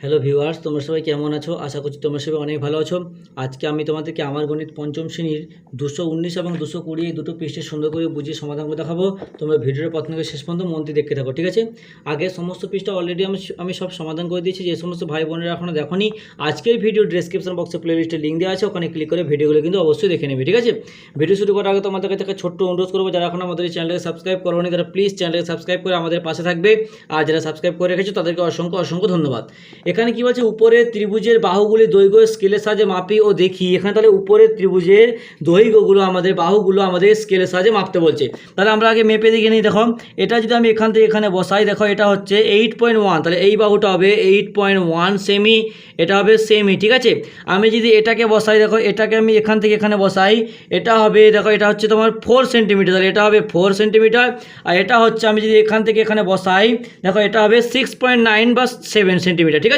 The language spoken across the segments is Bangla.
হ্যালো ভিউয়ার্স তোমরা সবাই কেমন আছো? আশা করছি তোমরা সবাই অনেক ভালো আছো। আজকে আমি তোমাদেরকে আমার গণিত পঞ্চম শ্রেণির দুশো উনিশ এবং দুশো কুড়ি এই দুটো পৃষ্ঠে সুন্দর করে বুঝিয়ে সমাধান করে দেখাবো। তোমরা ভিডিওর প্রথম শেষ পর্যন্ত মন দিয়ে দেখতে থাকো, ঠিক আছে? আগে সমস্ত পৃষ্ঠা অলরেডি আমি আমি সব সমাধান করে দিয়েছি। যে সমস্ত ভাই বোনেরা এখনও দেখোনি, আজকের ভিডিও ডিসক্রিপশন বক্সে প্লে লিস্টে লিঙ্ক দেওয়া আছে। ওখানে ক্লিক করে ভিডিওগুলো কিন্তু অবশ্যই দেখে নেবে, ঠিক আছে? ভিডিও শুরু করার আগে তোমাদের কাছে একটা ছোট্ট অনুরোধ করব, যারা এখন আমাদের চ্যানেলকে সাবস্ক্রাইব করোনি, তারা প্লিজ চ্যানেলকে সাবস্ক্রাইব করে আমাদের পাশে থাকবে। আর যারা সাবস্ক্রাইব করে রেখেছো, তাদেরকে অসংখ্য অসংখ্য ধন্যবাদ। এখানে কি বলছে? উপরে ত্রিভুজের বাহুগুলি দৈর্ঘ্য স্কেলের সাহায্যে মাপি ও দেখি। এখানে তাহলে উপরের ত্রিভুজের দৈর্ঘ্যগুলো আমাদের, বাহুগুলো আমাদের স্কেলের সাহায্যে মাপতে বলছে। তাহলে আমরা আগে মেপে দেখে নিই, দেখো। এটা যদি আমি এখান থেকে এখানে বসাই, দেখো, এটা হচ্ছে এইট পয়েন্ট ওয়ান তাহলে এই বাহুটা হবে এইট পয়েন্ট ওয়ান সেমি এটা হবে সেমি ঠিক আছে? আমি যদি এটাকে বসাই, দেখো, এটাকে আমি এখান থেকে এখানে বসাই, এটা হবে, দেখো, এটা হচ্ছে তোমার ফোর সেন্টিমিটার তাহলে এটা হবে ফোর সেন্টিমিটার আর এটা হচ্ছে আমি যদি এখান থেকে এখানে বসাই, দেখো, এটা হবে সিক্স পয়েন্ট নাইন বা সেভেন সেন্টিমিটার ঠিক আছে?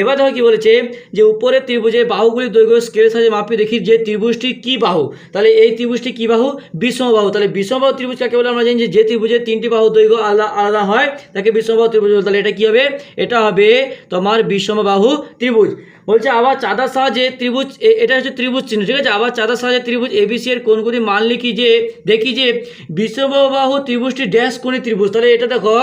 এবার দেখো কী বলেছে যে উপরের ত্রিভুজে বাহুগুলি দৈর্ঘ্য স্কেলের সাহায্যে মাপিয়ে দেখি যে ত্রিভুজটি কী বাহু? তাহলে এই ত্রিভুজটি কী বাহু? বিষমবাহু তাহলে বিষমবাহু ত্রিভুজ কাকে বলে আমরা জানি যে যে ত্রিভুজের তিনটি বাহু দৈর্ঘ্য আলাদা আলাদা হয়, তাকে বিষমবাহু ত্রিভুজ তাহলে এটা কী হবে? এটা হবে তোমার বিষমবাহু ত্রিভুজ। বলছে আবার চাঁদার সাহায্যে ত্রিভুজ এটা হচ্ছে ত্রিভুজ চিহ্ন, ঠিক আছে? আবার চাঁদার সাহায্যে ত্রিভুজ এবিসি এর কোনগুলি মান লিখি যে, দেখি যে বিষমবাহু ত্রিভুজটি ড্যাশ কোণী ত্রিভুজ। তাহলে এটা দেখো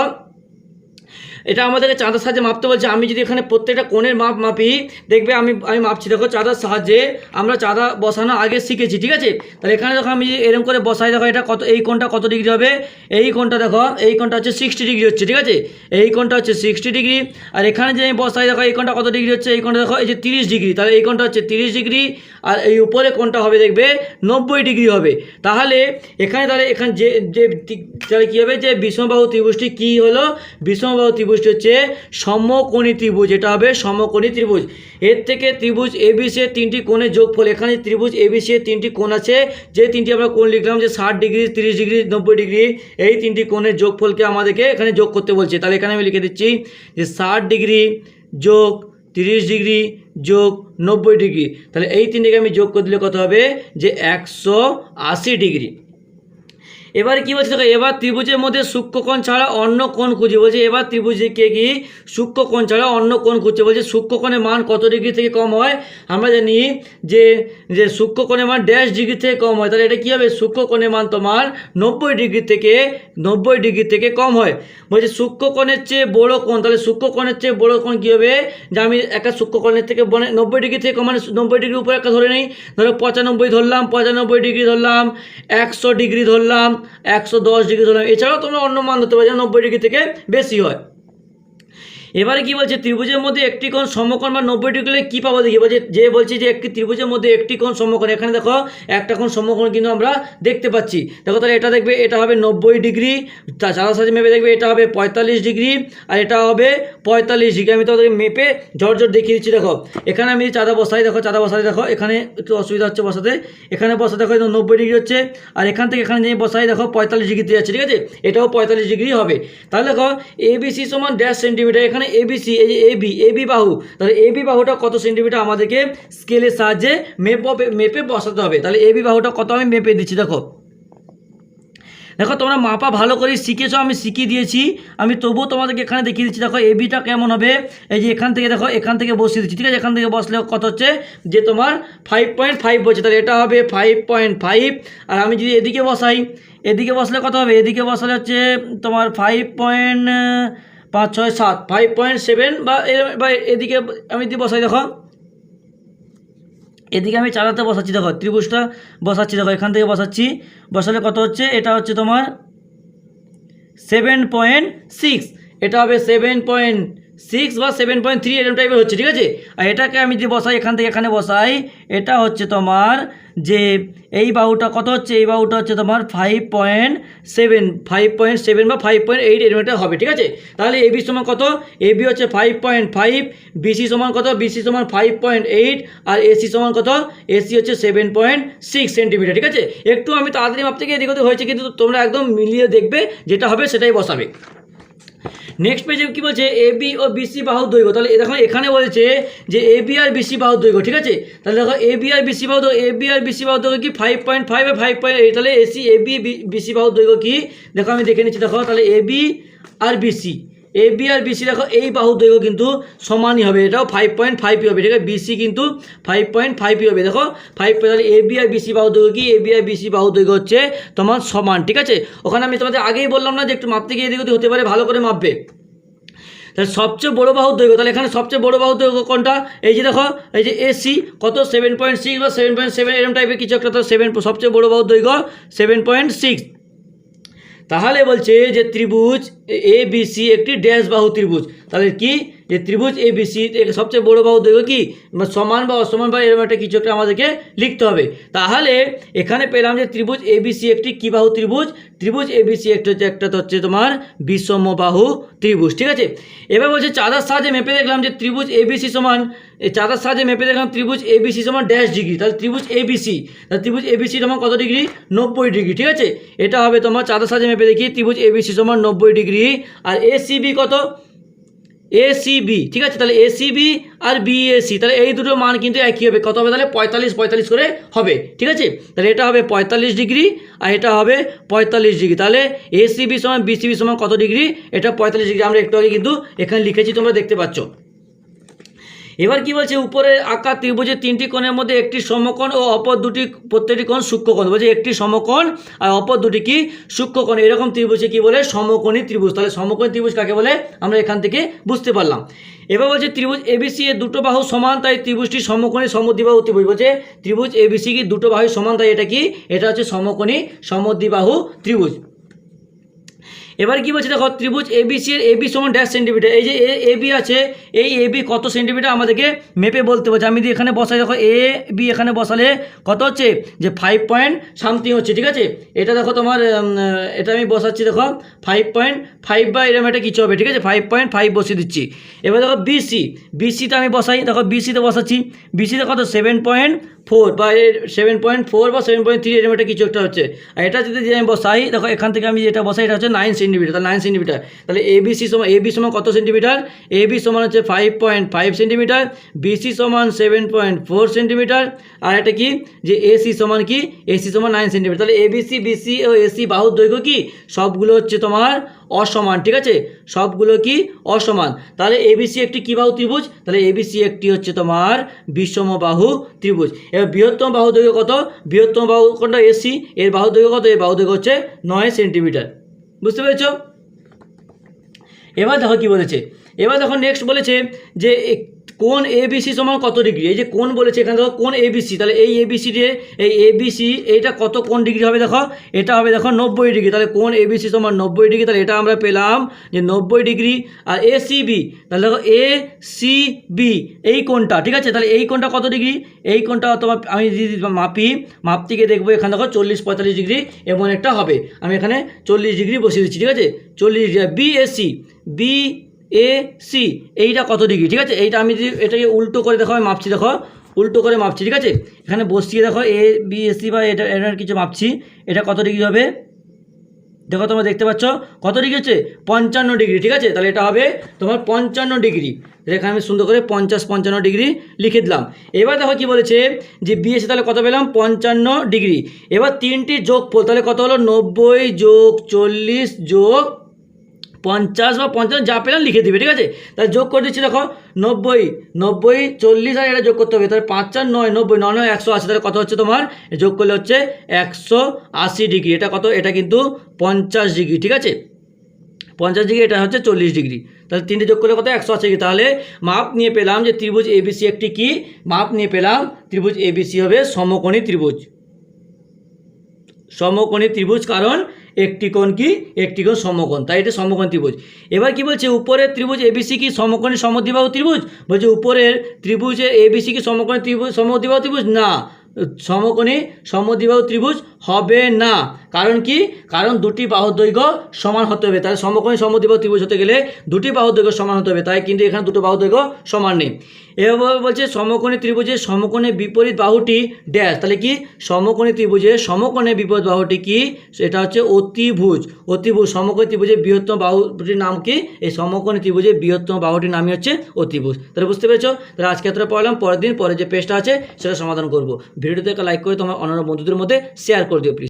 এটা আমাদেরকে চাঁদার সাহায্যে মাপতে বলছে, আমি যদি এখানে প্রত্যেকটা কোণের মাপ মাপি, দেখবে আমি আমি মাপছি। দেখো, চাঁদার সাহায্যে আমরা চাঁদা বসানো আগে শিখেছি, ঠিক আছে? তাহলে এখানে দেখো আমি এরকম করে বসাই, দেখো এটা কত, এই কোণটা কত ডিগ্রি হবে? এই কোণটা দেখো, এই কোণটা হচ্ছে সিক্সটি ডিগ্রি হচ্ছে, ঠিক আছে? এই কোণটা হচ্ছে সিক্সটি ডিগ্রি। আর এখানে যে আমি বসাই, দেখো এই কোণটা কত ডিগ্রি হচ্ছে? এই কোণটা দেখো, এই যে তিরিশ ডিগ্রি। তাহলে এই কোণটা হচ্ছে তিরিশ ডিগ্রি, আর এই উপরে কোণটা হবে, দেখবে নব্বই ডিগ্রি হবে। তাহলে এখানে তাহলে এখানে যে যে, তাহলে কী হবে? যে বিষমবাহু ত্রিভুজটি কী হলো? বিষমবাহু ত্রিভুজটি হচ্ছে সমকোণী ত্রিভুজ এটা হবে সমকোণী ত্রিভুজ। এর থেকে ত্রিভুজ এবিসি তিনটি কোণের যোগফল, এখানে ত্রিভুজ এবিসি এর তিনটি কোণ আছে। যে তিনটি আমরা কোণ লিখলাম যে ষাট ডিগ্রি, তিরিশ ডিগ্রি, নব্বই ডিগ্রি, এই তিনটি কোণের যোগফলকে আমাদেরকে এখানে যোগ করতে বলছে। তাহলে এখানে আমি লিখে দিচ্ছি যে ষাট ডিগ্রি যোগ তিরিশ ডিগ্রি যোগ নব্বই ডিগ্রি। তাহলে এই তিনটিকে আমি যোগ করে দিলে কত হবে? যে একশো আশি ডিগ্রি। এবারে কি বলছে দেখো, এবার ত্রিভুজের মধ্যে সূক্ষ্মকোণ ছাড়া অন্য কোণ খুঁজে, বলছে এবার ত্রিভুজে কে কি? সূক্ষ্মকোণ ছাড়া অন্য কোণ খুঁজছে, বলছে সূক্ষ্মকোণের মান কত ডিগ্রি থেকে কম হয়? আমরা জানি যে যে সূক্ষ্মকোণের মান ড্যাশ ডিগ্রি থেকে কম হয়, তাহলে এটা কী হবে? সূক্ষ্মকোণের মান তোমার নব্বই ডিগ্রি থেকে, নব্বই ডিগ্রি থেকে কম হয়। বলছে সূক্ষ্মকোণের চেয়ে বড় কোণ, তাহলে সূক্ষ্মকোণের চেয়ে বড় কোণ কী হবে? যে আমি একটা সূক্ষ্মকোণের থেকে বনে, নব্বই ডিগ্রি থেকে কম মানে নব্বই ডিগ্রি উপরে একটা ধরে নিই। ধরো পঁচানব্বই ধরলাম, পঁচানব্বই ডিগ্রি ধরলাম, একশো ডিগ্রি ধরলাম একশো দশ ডিগ্রি ধরলাম এছাড়াও তোমরা অন্য মান ধরতে পারো যেন নব্বই ডিগ্রি থেকে বেশি হয়। এবারে কি বলছে? ত্রিভুজের মধ্যে একটি কোণ সমকোণ বা নব্বই ডিগ্রি কী পাবো দেখি? বলছে, যে বলছে যে একটি ত্রিভুজের মধ্যে একটি কোণ সমকোণ, এখানে দেখো একটা কোণ সমকোণ কিন্তু আমরা দেখতে পাচ্ছি। দেখো তাহলে এটা দেখবে, এটা হবে নব্বই ডিগ্রি চাঁদার সাথে মেপে দেখবে, এটা হবে পঁয়তাল্লিশ ডিগ্রি, আর এটা হবে পঁয়তাল্লিশ ডিগ্রি। আমি তোমাদেরকে মেপে ঝরঝর দেখিয়ে দিচ্ছি, দেখো। এখানে আমি চাঁদা বসাই, দেখো, চাঁদা বসাই দেখো, এখানে একটু অসুবিধা হচ্ছে বসাতে। এখানে বসা দেখো নব্বই ডিগ্রি হচ্ছে, আর এখান থেকে এখানে যে বসাই, দেখো, পঁয়তাল্লিশ ডিগ্রিতে যাচ্ছে, ঠিক আছে? এটাও পঁয়তাল্লিশ ডিগ্রি হবে। তাহলে দেখো এবিসি সমান ড্যাশ সেন্টিমিটার, এখানে এবিসি এই যে এবি এবি বাহু। তাহলে এবি বাহুটা কত সেন্টিমিটার আমাদেরকে স্কেলের সাহায্যে মেপ মেপে বসাতে হবে? তাহলে এবি বাহুটা কত আমি মেপে দিচ্ছি, দেখো। দেখো, তোমরা মাপা ভালো করে শিখেছো, আমি শিখিয়ে দিয়েছি। আমি তবুও তোমাদেরকে এখানে দেখিয়ে দিচ্ছি, দেখো এবিটা কেমন হবে? এই যে এখান থেকে, দেখো, এখান থেকে বসিয়ে দিচ্ছি, ঠিক আছে? এখান থেকে বসলে কত হচ্ছে? যে তোমার ফাইভ পয়েন্ট ফাইভ বলছে, তাহলে এটা হবে ফাইভ পয়েন্ট ফাইভ আর আমি যদি এদিকে বসাই, এদিকে বসলে কত হবে? এদিকে বসালে হচ্ছে তোমার ফাইভ পয়েন্ট পাঁচ ছয় সাত ফাইভ পয়েন্ট সেভেন বা বা এদিকে আমি দিয়ে বসাই, দেখো। এদিকে আমি চালাতে বসাচ্ছি, দেখো, ত্রিভুজটা বসাচ্ছি, দেখো, এখান থেকে বসাচ্ছি। বসালে কত হচ্ছে? এটা হচ্ছে তোমার সেভেন পয়েন্ট সিক্স এটা হবে সেভেন পয়েন্ট সিক্স বা সেভেন পয়েন্ট থ্রি এরকম টাইপের হচ্ছে, ঠিক আছে? আর এটাকে আমি যদি বসাই, এখান থেকে এখানে বসাই, এটা হচ্ছে তোমার যে এই বাহুটা কত হচ্ছে? এই বাহুটা হচ্ছে তোমার five point seven five point seven বা ফাইভ পয়েন্ট এইট এরকম একটা হবে, ঠিক আছে? তাহলে এ বি সমান কত? এ বি হচ্ছে ফাইভ পয়েন্ট ফাইভ বিসি সমান কত? বিসি সমান ফাইভ পয়েন্ট এইট আর এসি সমান কত? এসি হচ্ছে সেভেন পয়েন্ট সিক্স সেন্টিমিটার ঠিক আছে? একটু আমি তাড়াতাড়ি মাপ থেকে এদিক হয়েছে, কিন্তু তোমরা একদম মিলিয়ে দেখবে যেটা হবে সেটাই বসাবে। নেক্সট পেজে কী বলছে? এ বি ও বিসি বাহু দৈর্ঘ্য। তাহলে দেখো, এখানে বলেছে যে এ বি আর বিসি বাহু দৈর্ঘ্য, ঠিক আছে? তাহলে দেখো এ বি আর বিসি বাহু এ বি আর বিসি বাহু দৈর্ঘ্য কি? Five point five five point eight তাহলে এসি এ বি বিসি বাহু দৈর্ঘ্য কি? দেখো, আমি দেখে নিচ্ছি, দেখো, তাহলে এ বি আর বিসি এ বি আর বিসি দেখো, এই বাহু দৈর্ঘ্য কিন্তু সমানই হবে। এটাও ফাইভ পয়েন্ট ফাইভ হবে, ঠিক আছে? বিসি কিন্তু ফাইভ পয়েন্ট ফাইভ হবে। দেখো ফাইভ তাহলে এ বি আর বিসি বাহু দৈর্ঘ্য কি? এ বি আর বিসি বাহু দৈর্ঘ্য হচ্ছে তোমার সমান, ঠিক আছে? ওখানে আমি তোমাদের আগেই বললাম না যে একটু মাপতে গিয়ে এদিক হতে পারে, ভালো করে মাপবে। তাহলে সবচেয়ে বড় বাহুর দৈর্ঘ্য, তাহলে এখানে সবচেয়ে বড় বাহুর দৈর্ঘ্য কোনটা? এই যে দেখো, এই যে এসি কত? সেভেন পয়েন্ট সিক্স বা সেভেন পয়েন্ট সেভেন এরকম টাইপের কিছু একটা তো সেভেন সবচেয়ে বড় বাহুর দৈর্ঘ্য সেভেন পয়েন্ট সিক্স তাহলে বলছে যে ত্রিভুজ এ বিসি একটি ড্যাশ বাহু ত্রিভুজ। তাহলে কি? যে ত্রিভুজ এ বিসি সবচেয়ে বড় বাহু দৈর্ঘ্য কি? মানে সমান বা অসমান বা এরকম একটা কিছু একটা আমাদেরকে লিখতে হবে। তাহলে এখানে পেলাম যে ত্রিভুজ এ বিসি একটি কি বাহু ত্রিভুজ? ত্রিভুজ এ বিসি একটা হচ্ছে একটা তো হচ্ছে তোমার বিষম বাহু ত্রিভুজ, ঠিক আছে? এবার বলছে চাঁদার সাহায্যে মেপে দেখলাম যে ত্রিভুজ এ বিসি সমান এই চাঁদার সাহায্যে মেপে দেখলাম ত্রিভুজ এ বিসি সমান ড্যাশ ডিগ্রি তাহলে ত্রিভুজ এ বিসি তাহলে ত্রিভুজ এ বিসি সমান কত ডিগ্রি নব্বই ডিগ্রি ঠিক আছে? এটা হবে তোমার চাঁদার সাহায্যে মেপে দেখি ত্রিভুজ এ বিসি সমান নব্বই ডিগ্রি আর এ কত? এসিবি ঠিক আছে? তাহলে এসিবি আর বিএসি তাহলে এই দুটো মান কিন্তু একই হবে। কত হবে তাহলে? পঁয়তাল্লিশ পঁয়তাল্লিশ করে হবে, ঠিক আছে? তাহলে এটা হবে পঁয়তাল্লিশ ডিগ্রি আর এটা হবে পঁয়তাল্লিশ ডিগ্রি। তাহলে এসিবি সমান বিসিবি সমান কত ডিগ্রি? এটা পঁয়তাল্লিশ ডিগ্রি। আমরা একটু আগে কিন্তু এখানে লিখেছি, তোমরা দেখতে পাচ্ছ। এবার কি বলছে? উপরে আঁকা ত্রিভুজের তিনটি কোণের মধ্যে একটি সমকোণ ও অপর দুটি প্রত্যেকটি কোণ সূক্ষ্মকোণ বলছে একটি সমকোণ আর অপর দুটি কি? সূক্ষ্মকোণ এরকম ত্রিভুজে কি বলে? সমকোণী ত্রিভুজ। তাহলে সমকোণী ত্রিভুজ কাকে বলে? আমরা এখান থেকে বুঝতে পারলাম। এবার বলছে ত্রিভুজ এবিসি এর দুটো বাহু সমান, তাই ত্রিভুজটি সমকোণী সমদ্বিবাহু ত্রিভুজ। বলছে ত্রিভুজ এবিসি কি দুটো বাহু সমান, তাই এটা কি? এটা হচ্ছে সমকোণী সমদ্বিবাহু ত্রিভুজ। এবার কি বলছে? দেখো, ত্রিভুজ এবিসি এর এবি সমান ড্যাশ সেন্টিমিটার এই যে এ এবি আছে, এই এবি কত সেন্টিমিটার আমাদেরকে মেপে বলতে বলছে? আমি যদি এখানে বসাই, দেখো এ বি এখানে বসালে কত হচ্ছে? যে ফাইভ পয়েন্ট সামথিং হচ্ছে, ঠিক আছে? এটা দেখো তোমার এটা আমি বসাচ্ছি, দেখো ফাইভ পয়েন্ট ফাইভ বা এরকম একটা কিছু হবে, ঠিক আছে? ফাইভ পয়েন্ট ফাইভ বসিয়ে দিচ্ছি। এবার দেখো বিসি বিসিতে আমি বসাই, দেখো বিসিতে বসাচ্ছি। বিসিতে কত? সেভেন পয়েন্ট ফোর বা সেভেন পয়েন্ট ফোর বা সেভেন পয়েন্ট থ্রি এরকম একটা কিছু একটা হচ্ছে। আর এটা যদি আমি বসাই, দেখো, এখান থেকে আমি যেটা বসাই, এটা হচ্ছে নাইন সেন্টিমিটার তাহলে নাইন সেন্টিমিটার তাহলে এবিসি সমান এবি সমান কত সেন্টিমিটার এবি সমান হচ্ছে five point five centimetre BC সমান সেভেন পয়েন্ট ফোর সেন্টিমিটার আর এটা কি? যে এসি সমান কি? এসি সমান নাইন সেন্টিমিটার তাহলে এবিসি বিসি ও এসি বাহুর দৈর্ঘ্য কি? সবগুলো হচ্ছে তোমার অসমান, ঠিক আছে? সবগুলো কি? অসমান। তাহলে এবিসি একটি কী বাহু ত্রিভুজ? তাহলে এবিসি একটি হচ্ছে তোমার বিষম বাহু ত্রিভুজ। এবার বৃহত্তম বাহু দৈর্ঘ্য কত? বৃহত্তম বাহু কোনটা? এসি এর বাহু দৈর্ঘ্য কত? এর বাহু দৈর্ঘ্য হচ্ছে নয় সেন্টিমিটার বুঝতে পেরেছ? এবার দেখো কি বলেছে। এবার দেখো নেক্সট বলেছে যে এ- কোন এবিসি সমান কত ডিগ্রি এই যে কোন বলেছে এখানে দেখো, কোন এবিসি তাহলে এই এবিসি যে এই এবিসি এইটা কত, কোন ডিগ্রি হবে দেখো? এটা হবে দেখো নব্বই ডিগ্রি তাহলে কোন এবিসি সমান নব্বই ডিগ্রি তাহলে এটা আমরা পেলাম যে নব্বই ডিগ্রি আর এ সিবি তাহলে দেখো এ সি বি এই কোনটা ঠিক আছে? তাহলে এই কোনটা কত ডিগ্রি এই কোনটা তোমার, আমি যদি মাপি, মাপ থেকে দেখব এখানে দেখো চল্লিশ পঁয়তাল্লিশ ডিগ্রি এমন একটা হবে। আমি এখানে চল্লিশ ডিগ্রি বসিয়ে দিচ্ছি, ঠিক আছে? চল্লিশ degree BSC B A C এইটা কত ডিগ্রি ঠিক আছে? এইটা আমি যদি এটাকে উল্টো করে দেখো, আমি মাপছি, দেখো। উল্টো করে মাপছি, ঠিক আছে? এখানে বসিয়ে দেখো এ বি এস বা এটা এটার কিছু মাপছি। এটা কত ডিগ্রি হবে? দেখো তোমরা দেখতে পাচ্ছ। কত ডিগ্রি হচ্ছে? পঞ্চান্ন ডিগ্রি ঠিক আছে? তাহলে এটা হবে তোমার পঞ্চান্ন ডিগ্রি এখানে আমি সুন্দর করে পঞ্চাশ, পঞ্চান্ন ডিগ্রি লিখে দিলাম। এবার দেখো কি বলেছে যে বিএসসি তাহলে কত পেলাম? পঞ্চান্ন ডিগ্রি এবার তিনটি যোগফল, তাহলে কত হলো? নব্বই যোগ চল্লিশ যোগ পঞ্চাশ বা পঞ্চাশ যা পেলাম লিখে দিবে, ঠিক আছে? তাহলে যোগ করে দিচ্ছি, দেখো, নব্বই নব্বই, চল্লিশ, আর এটা যোগ করতে হবে। তাহলে পাঁচ, চার, নয়, নব্বই, নয় নয়, একশো আশি। তাহলে কত হচ্ছে তোমার? যোগ করলে হচ্ছে একশো আশি ডিগ্রি। এটা কত? এটা কিন্তু পঞ্চাশ ডিগ্রি, ঠিক আছে? পঞ্চাশ ডিগ্রি, এটা হচ্ছে চল্লিশ ডিগ্রি। তাহলে তিনটে যোগ করলে কত? একশো আশি ডিগ্রি। তাহলে মাপ নিয়ে পেলাম যে ত্রিভুজ এবিসি একটি কি? মাপ নিয়ে পেলাম ত্রিভুজ এবিসি হবে সমকোণী ত্রিভুজ। সমকোণী ত্রিভুজ কারণ একটি কোণ কি? একটি কোণ সমকোণ। তাই এটা সমকোণ ত্রিভুজ। এবার কি বলছে? উপরের ত্রিভুজ এবিসি কি সমকোণী সমদ্বিবাহু ত্রিভুজ? বলছে উপরের ত্রিভুজে এবিসি কি সমকোণে ত্রিভুজ, সমদ্বিবাহু ত্রিভুজ? না। সমকোণী সমদ্বিবাহু ত্রিভুজ হবে না। কারণ কি? কারণ দুটি বাহুর দৈর্ঘ্য সমান হতে হবে। তাহলে সমকোণী সমদ্বিবাহু ত্রিভুজ হতে গেলে দুটি বাহুর দৈর্ঘ্য সমান হতে হবে। তাই কিন্তু এখানে দুটো বাহুর দৈর্ঘ্য সমান নেই। এভাবে বলছে সমকোণী ত্রিভুজের সমকোণে বিপরীত বাহুটি ড্যাশ তাহলে কি? সমকোণী ত্রিভুজের সমকোণে বিপরীত বাহুটি কি? সেটা হচ্ছে অতিভুজ। অতিভুজ, সমকোণী ত্রিভুজের বৃহত্তম বাহুটির নাম কি? এই সমকোণী ত্রিভুজের বৃহত্তম বাহুটির নামই হচ্ছে অতিভুজ। তাহলে বুঝতে পেরেছ? তাহলে আজকে এতটা পড়লাম। পরের দিন পরে যে পেজটা আছে, সেটা সমাধান করব। ভিডিওতে একটা লাইক করে তোমার অন্যান্য বন্ধুদের মধ্যে শেয়ার করে দিও প্লিজ